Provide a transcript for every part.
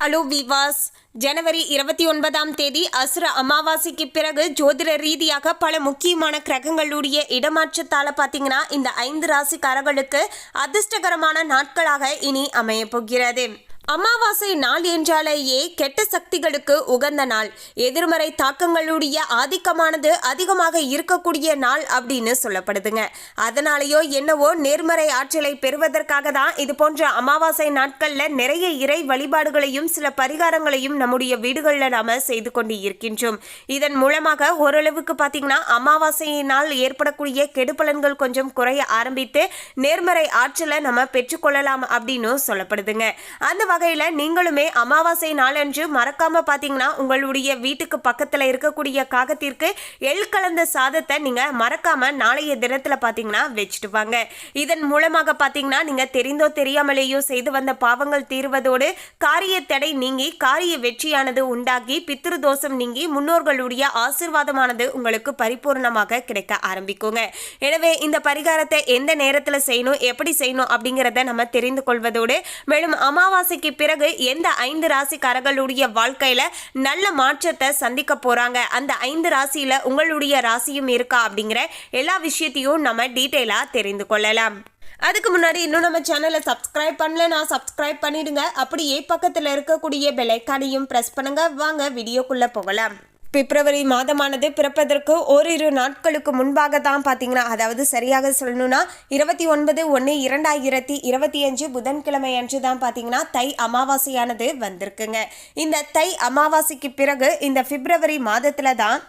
Hello விவாஸ் ஜனவரி இருபத்தி ஒன்பதாம் தேதி அசுர அமாவாசைக்கு பிறகு ஜோதிட ரீதியாக பல முக்கியமான கிரகங்களுடைய இடமாற்றத்தால் பார்த்தீங்கன்னா இந்த ஐந்து ராசிக்காரர்களுக்கு அதிர்ஷ்டகரமான நாட்களாக இனி அமையப் போகிறது. அமாவாசை நாள் என்றாலேயே கெட்ட சக்திகளுக்கு உகந்த நாள். எதிர்மறை தாக்கங்களுடைய ஆதிக்கமானது அதிகமாக இருக்கக்கூடிய நாள் அப்படின்னு சொல்லப்படுதுங்க. அதனாலேயோ என்னவோ நேர்மறை ஆற்றலை பெறுவதற்காக தான் இது போன்ற அமாவாசை நாட்களில் நிறைய இறை வழிபாடுகளையும் சில பரிகாரங்களையும் நம்முடைய வீடுகளில் நாம் செய்து கொண்டு இருக்கின்றோம். இதன் மூலமாக ஓரளவுக்கு பார்த்தீங்கன்னா அமாவாசையினால் ஏற்படக்கூடிய கெடுபலன்கள் கொஞ்சம் குறைய ஆரம்பித்து நேர்மறை ஆற்றலை நம்ம பெற்றுக்கொள்ளலாம் அப்படின்னு சொல்லப்படுதுங்க. அந்த வகையில் நீங்களுமே அமாவாசை நாளன்று மறக்காம பார்த்தீங்கன்னா உங்களுடைய வீட்டுக்கு பக்கத்தில் இருக்கக்கூடிய காகத்திற்கு எள் கலந்த சாதத்தை நீங்கள் மறக்காம நாளைய தினத்தில் பார்த்தீங்கன்னா வச்சுட்டு வாங்க. இதன் மூலமாக பார்த்தீங்கன்னா நீங்கள் தெரிந்தோ தெரியாமலேயோ செய்து வந்த பாவங்கள் தீர்வதோடு காரிய தடை நீங்கி காரிய வெற்றியானது உண்டாகி பித்ரு தோஷம் நீங்கி முன்னோர்களுடைய ஆசிர்வாதமானது உங்களுக்கு பரிபூர்ணமாக கிடைக்க ஆரம்பிக்குங்க. எனவே இந்த பரிகாரத்தை எந்த நேரத்தில் செய்யணும் எப்படி செய்யணும் அப்படிங்கிறத நம்ம தெரிந்து கொள்வதோடு மேலும் அமாவாசைக்கு பிறகு எந்த ஐந்து ராசிக்காரர்களுடைய வாழ்க்கையில நல்ல மாற்றத்தை சந்திக்க போறாங்க? அந்த ஐந்து ராசியில உங்களுடைய ராசியும் இருக்கா அப்படிங்கிற எல்லா விஷயத்தையும் நம்ம டீட்டெயிலா தெரிந்து கொள்ளலாம். அதுக்கு முன்னாடி இன்னும் நம்ம சேனலை சப்ஸ்கிரைப் நான் சப்ஸ்கிரைப் பண்ணிடுங்க. அப்படியே பக்கத்தில் இருக்கக்கூடிய பெலைக்கானையும் ப்ரெஸ் பண்ணுங்க. வாங்க வீடியோக்குள்ளே போகலாம். பிப்ரவரி மாதமானது பிறப்பதற்கு ஓரிரு நாட்களுக்கு முன்பாக தான் பார்த்தீங்கன்னா அதாவது சரியாக சொல்லணும்னா இருபத்தி ஒன்பது ஒன்று இரண்டாயிரத்தி இருபத்தி அஞ்சு புதன்கிழமை அன்று தான் பார்த்தீங்கன்னா தை அமாவாசையானது வந்திருக்குங்க. இந்த தை அமாவாசைக்கு பிறகு இந்த பிப்ரவரி மாதத்தில் தான்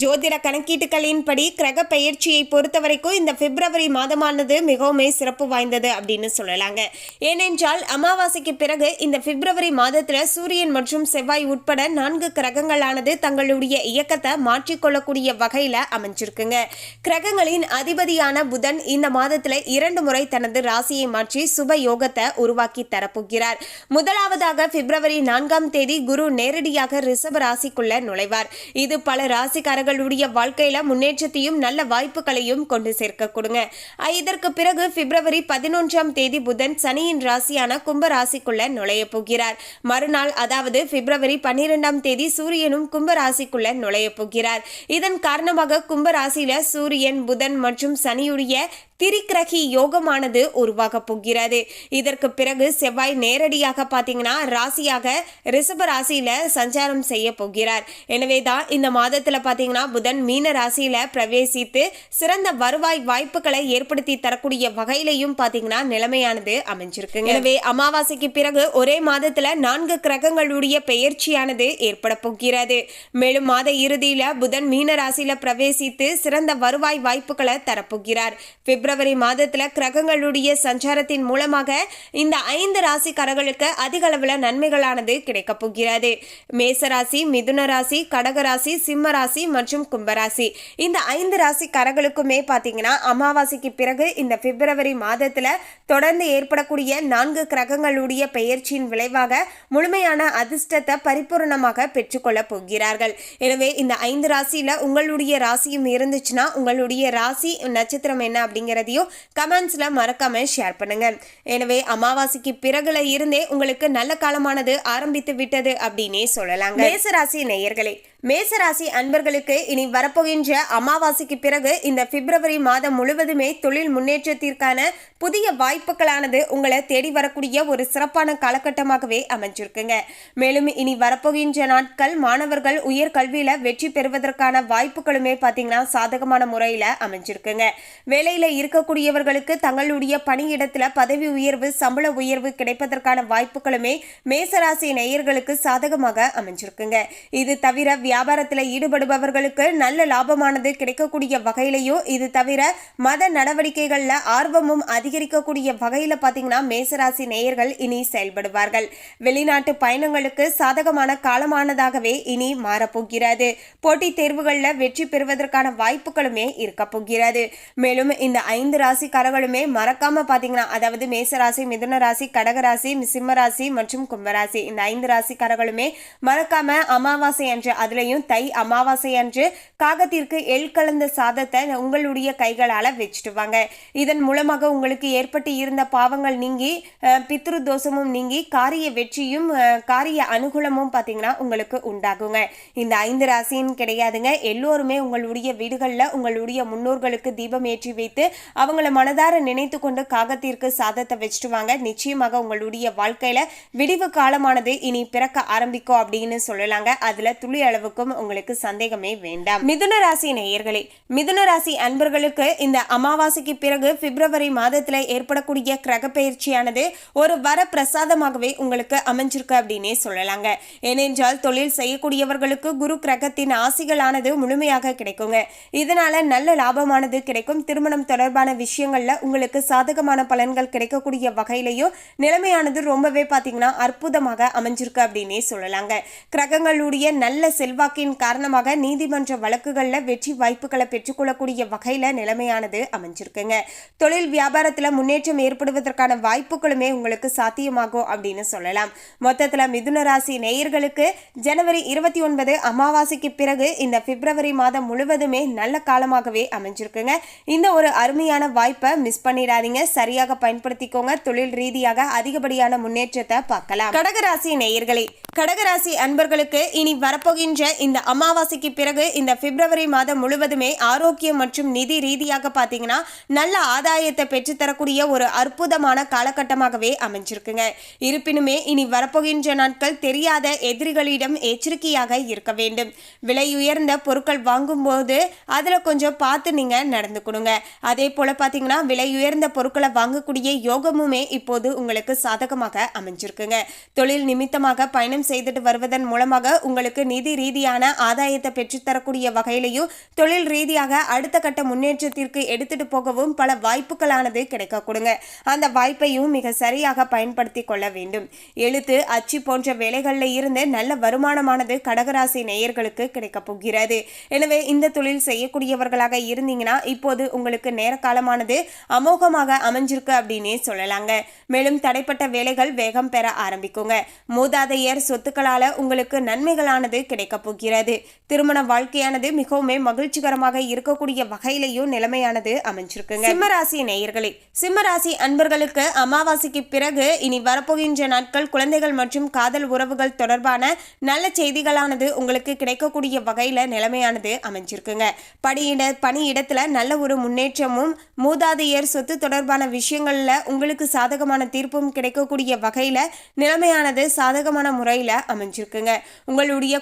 ஜோதிட கணக்கீட்டுகளின்படி கிரக பெயர்ச்சியை பொறுத்த வரைக்கும் இந்த பிப்ரவரி மாதமானது மிகவும் சிறப்பு வாய்ந்தது அப்படின்னு சொல்லலாங்க. ஏனென்றால் அமாவாசைக்கு பிறகு இந்த பிப்ரவரி மாதத்தில் சூரியன் மற்றும் செவ்வாய் உட்பட நான்கு கிரகங்களானது தங்களுடைய இயக்கத்தை மாற்றிக்கொள்ளக்கூடிய வகையில் அமைஞ்சிருக்குங்க. கிரகங்களின் அதிபதியான புதன் இந்த மாதத்தில் இரண்டு முறை தனது ராசியை மாற்றி சுப யோகத்தை உருவாக்கி தரப்போகிறார். முதலாவதாக பிப்ரவரி நான்காம் தேதி குரு நேரடியாக ரிஷப ராசிக்குள்ள நுழைவார். இது பல ராசிக்காரர்களுடைய வாழ்க்கையில முன்னேற்றத்தையும் நல்ல வாய்ப்புகளையும் கொண்டு சேர்க்க கொடுங்க இதற்கு பிறகு பிப்ரவரி பதினொன்றாம் தேதி புதன் சனியின் ராசியான கும்ப ராசிக்குள்ள நுழைய போகிறார். மறுநாள் அதாவது பிப்ரவரி பன்னிரெண்டாம் தேதி சூரியனும் கும்ப ராசி ராசிக்குள்ள நுழைய போகிறார். இதன் காரணமாக கும்பராசியில சூரியன் புதன் மற்றும் சனியுடைய திரிக்கிரகி யோகமானது உருவாக போகிறது. இதற்கு பிறகு செவ்வாய் நேரடியாக பார்த்தீங்கன்னா ராசியாக ரிஷப ராசியில சஞ்சாரம் செய்ய போகிறார். எனவே தான் இந்த மாதத்தில் பார்த்தீங்கன்னா புதன் மீன ராசியில பிரவேசித்து சிறந்த வருவாய் வாய்ப்புகளை ஏற்படுத்தி தரக்கூடிய வகையிலையும் பார்த்தீங்கன்னா நிலைமையானது அமைஞ்சிருக்கு எனவே அமாவாசைக்கு பிறகு ஒரே மாதத்துல நான்கு கிரகங்களுடைய பெயர்ச்சியானது ஏற்பட போகிறது. மேலும் மாத இறுதியில புதன் மீன ராசியில பிரவேசித்து சிறந்த வருவாய் வாய்ப்புகளை தரப்போகிறார் பிப்ரவரி பிப்ரவரி மாதத்தில் கிரகங்களுடைய சஞ்சாரத்தின் மூலமாக இந்த ஐந்து ராசிக்காரர்களுக்கு அதிக அளவில் நன்மைகளானது கிடைக்கப் போகிறது. மேசராசி மிதுன ராசி கடகராசி சிம்ம ராசி மற்றும் கும்பராசி இந்த ஐந்து ராசிக்காரர்களுக்குமே பார்த்தீங்கன்னா அமாவாசைக்கு பிறகு இந்த பிப்ரவரி மாதத்தில் தொடர்ந்து ஏற்படக்கூடிய நான்கு கிரகங்களுடைய பெயர்ச்சியின் விளைவாக முழுமையான அதிர்ஷ்டத்தை பரிபூர்ணமாக பெற்றுக்கொள்ளப் போகிறார்கள். எனவே இந்த ஐந்து ராசியில் உங்களுடைய ராசியும் இருந்துச்சுன்னா உங்களுடைய ராசி நட்சத்திரம் என்ன அப்படிங்கிறதையும் கமெண்ட்ஸில் மறக்காம ஷேர் பண்ணுங்க. எனவே அமாவாசைக்கு பிறகுல இருந்தே உங்களுக்கு நல்ல காலமானது ஆரம்பித்து விட்டது அப்படின்னே சொல்லலாங்க. மேசராசி நேயர்களே மேசராசி அன்பர்களுக்கு இனி வரப்போகின்ற அமாவாசைக்கு பிறகு இந்த பிப்ரவரி மாதம் முழுவதுமே தொழில் முன்னேற்றத்திற்கான புதிய வாய்ப்புகளானது உங்களை தேடி வரக்கூடிய ஒரு சிறப்பான காலகட்டமாகவே அமைஞ்சிருக்குங்க. மேலும் இனி வரப்போகின்ற நாட்கள் மாணவர்கள் உயர் கல்வியில வெற்றி பெறுவதற்கான வாய்ப்புகளுமே பார்த்தீங்கன்னா சாதகமான முறையில் அமைஞ்சிருக்குங்க. வேலையில இருக்கக்கூடியவர்களுக்கு தங்களுடைய பணியிடத்துல பதவி உயர்வு சம்பள உயர்வு கிடைப்பதற்கான வாய்ப்புகளுமே மேசராசி நேயர்களுக்கு சாதகமாக அமைஞ்சிருக்குங்க. இது தவிர வியாபாரத்தில் ஈடுபடுபவர்களுக்கு நல்ல லாபமானது கிடைக்கக்கூடிய வகையிலையும் இது தவிர மத நடவடிக்கைகளில் ஆர்வமும் அதிகரிக்கக்கூடிய வகையில் பார்த்தீங்கன்னா மேசராசி நேயர்கள் இனி செயல்படுவார்கள். வெளிநாட்டு பயணங்களுக்கு சாதகமான காலமானதாகவே இனி மாறப்போகிறது. போட்டித் தேர்வுகளில் வெற்றி பெறுவதற்கான வாய்ப்புகளுமே இருக்க போகிறது. மேலும் இந்த ஐந்து ராசிக்காரர்களுமே மறக்காம பார்த்தீங்கன்னா அதாவது மேசராசி மிதுன ராசி கடகராசி சிம்ம ராசி மற்றும் கும்பராசி இந்த ஐந்து ராசிக்காரர்களுமே மறக்காம அமாவாசை அன்று அதில் அதுலயும் தை அமாவாசை அன்று காகத்திற்கு எள் கலந்த சாதத்தை உங்களுடைய கைகளால் வச்சுட்டு வாங்க இதன் மூலமாக உங்களுக்கு ஏற்பட்டு இருந்த பாவங்கள் நீங்கி பித்ரு தோஷமும் நீங்கி காரிய வெற்றியும் காரிய அனுகூலமும் பார்த்தீங்கன்னா உங்களுக்கு உண்டாகுங்க. இந்த ஐந்து ராசியும் கிடையாதுங்க. எல்லோருமே உங்களுடைய வீடுகளில் உங்களுடைய முன்னோர்களுக்கு தீபம் ஏற்றி வைத்து அவங்கள மனதார நினைத்து கொண்டு காகத்திற்கு சாதத்தை வச்சுட்டு வாங்க நிச்சயமாக உங்களுடைய வாழ்க்கையில விடிவு காலமானது இனி பிறக்க ஆரம்பிக்கும் அப்படின்னு சொல்லலாங்க. அதுல துளி அளவு அளவுக்கும் உங்களுக்கு சந்தேகமே வேண்டாம். மிதுன ராசி நேயர்களே மிதுன ராசி அன்பர்களுக்கு இந்த அமாவாசைக்கு பிறகு பிப்ரவரி மாதத்துல ஏற்படக்கூடிய கிரக பயிற்சியானது ஒரு வர பிரசாதமாகவே உங்களுக்கு அமைஞ்சிருக்கு அப்படின்னே சொல்லலாங்க. ஏனென்றால் தொழில் செய்யக்கூடியவர்களுக்கு குரு கிரகத்தின் ஆசிகளானது முழுமையாக கிடைக்குங்க. இதனால நல்ல லாபமானது கிடைக்கும். திருமணம் தொடர்பான விஷயங்கள்ல உங்களுக்கு சாதகமான பலன்கள் கிடைக்கக்கூடிய வகையிலையும் நிலைமையானது ரொம்பவே பாத்தீங்கன்னா அற்புதமாக அமைஞ்சிருக்கு அப்படின்னே சொல்லலாங்க. கிரகங்களுடைய நல்ல செல்வ செல்வாக்கின் காரணமாக நீதிமன்ற வழக்குகளில் வெற்றி வாய்ப்புகளை பெற்றுக்கொள்ளக்கூடிய வகையில் நிலைமையானது அமைஞ்சிருக்குங்க. தொழில் வியாபாரத்தில் முன்னேற்றம் ஏற்படுவதற்கான வாய்ப்புகளுமே உங்களுக்கு சாத்தியமாகும் அப்படின்னு சொல்லலாம். மொத்தத்தில் மிதுன ராசி நேயர்களுக்கு ஜனவரி இருபத்தி ஒன்பது அமாவாசைக்கு பிறகு இந்த பிப்ரவரி மாதம் முழுவதுமே நல்ல காலமாகவே அமைஞ்சிருக்குங்க. இந்த ஒரு அருமையான வாய்ப்பை மிஸ் பண்ணிடாதீங்க. சரியாக பயன்படுத்திக்கோங்க. தொழில் ரீதியாக அதிகப்படியான முன்னேற்றத்தை பார்க்கலாம். கடகராசி நேயர்களே கடகராசி அன்பர்களுக்கு இனி வரப்போகின்ற இந்த அமாவாசைக்கு பிறகு இந்த பிப்ரவரி மாதம் முழுவதுமே ஆரோக்கியம் மற்றும் நிதி ரீதியாக பார்த்தீங்கன்னா நல்ல ஆதாயத்தை பெற்றுத்தரக்கூடிய ஒரு அற்புதமான காலகட்டமாகவே அமைஞ்சிருக்குங்க. இருப்பினுமே இனி வரப்போகின்ற நாட்கள் தெரியாத எதிரிகளிடம் எச்சரிக்கையாக இருக்க வேண்டும். விலை உயர்ந்த பொருட்கள் வாங்கும்போது அதில் கொஞ்சம் பார்த்து நீங்கள் நடந்துக்கணுங்க. அதே போல் பார்த்தீங்கன்னா விலை உயர்ந்த பொருட்களை வாங்கக்கூடிய யோகமுமே இப்போது உங்களுக்கு சாதகமாக அமைஞ்சிருக்குங்க. தொழில் நிமித்தமாக பயணம் செய்துட்டு வருவதன் மூலமாக உங்களுக்கு நிதி ரீதி ரீதியான ஆதாயத்தை பெற்றுத்தரக்கூடிய வகையிலையும் தொழில் ரீதியாக அடுத்த கட்ட முன்னேற்றத்திற்கு எடுத்துட்டு போகவும் பல வாய்ப்புகளானது கிடைக்க கொடுங்க. அந்த வாய்ப்பையும் மிக சரியாக பயன்படுத்தி கொள்ள வேண்டும். எழுத்து அச்சு போன்ற வேலைகளில் இருந்து நல்ல வருமானமானது கடகராசி நேயர்களுக்கு கிடைக்க போகிறது. எனவே இந்த தொழில் செய்யக்கூடியவர்களாக இருந்தீங்கன்னா இப்போது உங்களுக்கு நேர காலமானது அமோகமாக அமைஞ்சிருக்கு அப்படின்னே சொல்லலாங்க. மேலும் தடைப்பட்ட வேலைகள் வேகம் பெற ஆரம்பிக்குங்க. மூதாதையர் சொத்துக்களால உங்களுக்கு நன்மைகளானது கிடைக்க போகிறது. திருமண வாழ்க்கையானது மிகவும் மகிழ்ச்சிகரமாக இருக்கக்கூடிய வகையிலையும் நிலைமையானது அமைஞ்சிருக்குங்க. சிம்மராசி நேயர்களே சிம்மராசி அன்பர்களுக்கு அமாவாசைக்கு பிறகு இனி வரப்போகின்ற நாட்கள் குழந்தைகள் மற்றும் காதல் உறவுகள் தொடர்பான நல்ல செய்திகளானது உங்களுக்கு கிடைக்கக்கூடிய வகையில நிலைமையானது அமைஞ்சிருக்குங்க. பணியிட பணியிடத்தில் நல்ல ஒரு முன்னேற்றமும் மூதாதையர் சொத்து தொடர்பான விஷயங்கள்ல உங்களுக்கு சாதகமான தீர்ப்பும் கிடைக்கக்கூடிய வகையில நிலைமையானது சாதகமான முறையில அமைஞ்சிருக்குங்க. உங்களுடைய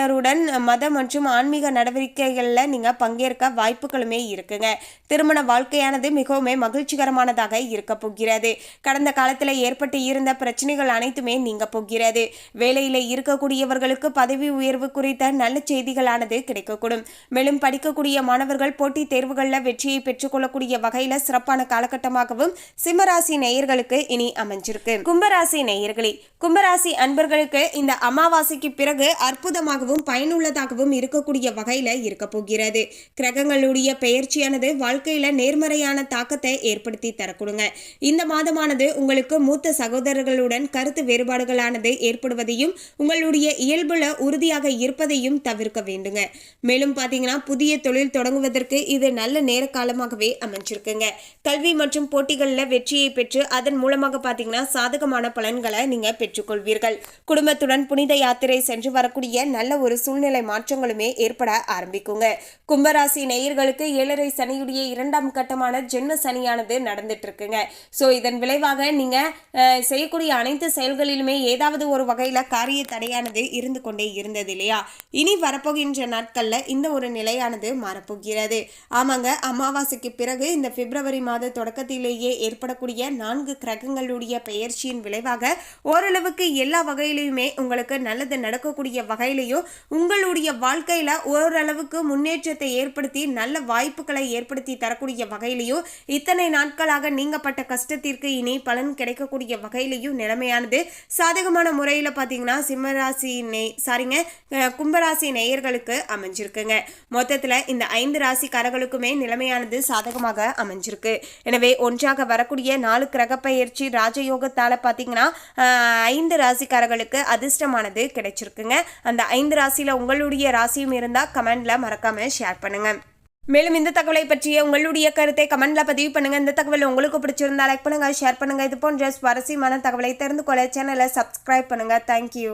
குடும்பத்தினருடன் மத மற்றும் ஆன்மீக நடவடிக்கைகளில் நீங்கள் பங்கேற்க வாய்ப்புகளுமே இருக்குங்க. திருமண வாழ்க்கையானது மிகவும் மகிழ்ச்சிகரமானதாக இருக்க போகிறது. கடந்த காலத்தில் ஏற்பட்டு இருந்த பிரச்சனைகள் அனைத்துமே நீங்க போகிறது. வேலையில் இருக்கக்கூடியவர்களுக்கு பதவி உயர்வு குறித்த நல்ல செய்திகளானது கிடைக்கக்கூடும். மேலும் படிக்கக்கூடிய மாணவர்கள் போட்டித் தேர்வுகளில் வெற்றியை பெற்றுக்கொள்ளக்கூடிய வகையில் சிறப்பான காலகட்டமாகவும் சிம்மராசி நேயர்களுக்கு இனி அமைஞ்சிருக்கு. கும்பராசி நேயர்களே கும்பராசி அன்பர்களுக்கு இந்த அமாவாசைக்கு பிறகு அற்புதமாகவும் பயனுள்ளதாகவும் இருக்கக்கூடிய வகையில இருக்க போகிறது. கிரகங்களுடைய பெயர்ச்சியானது வாழ்க்கையில நேர்மறையான தாக்கத்தை ஏற்படுத்தி தரக்கூடுங்க. இந்த மாதமானது உங்களுக்கு மூத்த சகோதரர்களுடன் கருத்து வேறுபாடுகளானது ஏற்படுவதையும் உங்களுடைய இயல்புல உறுதியாக இருப்பதையும் தவிர்க்க வேண்டுங்க. மேலும் பார்த்தீங்கன்னா புதிய தொழில் தொடங்குவதற்கு இது நல்ல நேர காலமாகவே அமைஞ்சிருக்குங்க. கல்வி மற்றும் போட்டிகளில் வெற்றியை பெற்று அதன் மூலமாக பார்த்தீங்கன்னா சாதகமான பலன்களை நீங்க பெற்றுக்கொள்வீர்கள். குடும்பத்துடன் புனித யாத்திரை சென்று வரக்கூடிய நல்ல ஒரு சூழ்நிலை மாற்றங்களுமே ஏற்பட ஆரம்பிக்குங்க. கும்பராசி நேயர்களுக்கு ஏழரை சனியுடைய இரண்டாம் கட்டமான ஜென்ம சனியானது நடந்துட்டு இருக்குங்க ஸோ இதன் விளைவாக நீங்க செய்யக்கூடிய அனைத்து செயல்களிலுமே ஏதாவது ஒரு வகையில காரிய தடையானது இருந்து கொண்டே இருந்தது இல்லையா? இனி வரப்போகின்ற நாட்கள்ல இந்த ஒரு நிலையானது மாறப்போகிறது. ஆமாங்க அமாவாசைக்கு பிறகு இந்த பிப்ரவரி மாத தொடக்கத்திலேயே ஏற்படக்கூடிய நான்கு கிரகங்களுடைய பெயர்ச்சியின் விளைவாக ஓரளவுக்கு எல்லா வகையிலையுமே உங்களுக்கு நல்லது நடக்கக்கூடிய வகையிலையும் உங்களுடைய வாழ்க்கையில ஓரளவுக்கு முன்னேற்றத்தை ஏற்படுத்தி நல்ல வாய்ப்புகளை ஏற்படுத்தி தரக்கூடிய வகையிலையும் இத்தனை நாட்களாக நீங்கப்பட்ட கஷ்டத்திற்கு இனி பலன் கிடைக்கக்கூடிய வகையிலையும் நிலைமையானது. சாதகமான முறையில் பார்த்தீங்கன்னா சிம்மராசி நே சாரிங்க கும்பராசி நேயர்களுக்கு அமைஞ்சிருக்குங்க. மொத்தத்தில் இந்த ஐந்து ராசிக்காரர்களுக்குமே நிலைமையானது சாதகமாக அமைஞ்சிருக்கு. எனவே ஒன்றாக வரக்கூடிய நாலு கிரக பயிற்சி ராஜயோகத்தால் பார்த்தீங்கன்னா ஐந்து ராசிக்காரர்களுக்கு அதிர்ஷ்டமானது கிடைச்சிருக்குங்க. அந்த ஐந்து ஐந்து ராசியில் உங்களுடைய ராசியும் இருந்தால் கமெண்டில் மறக்காமல் ஷேர் பண்ணுங்கள் மேலும் இந்த தகவலை பற்றிய உங்களுடைய கருத்தை கமெண்ட்ல பதிவு பண்ணுங்க. இந்த தகவல் உங்களுக்கு பிடிச்சிருந்தா லைக் பண்ணுங்க ஷேர் பண்ணுங்க. இது போன்ற சுவாரஸ்யமான தகவலை தெரிந்து கொள்ள சேனலை சப்ஸ்கிரைப் பண்ணுங்க. தேங்க்யூ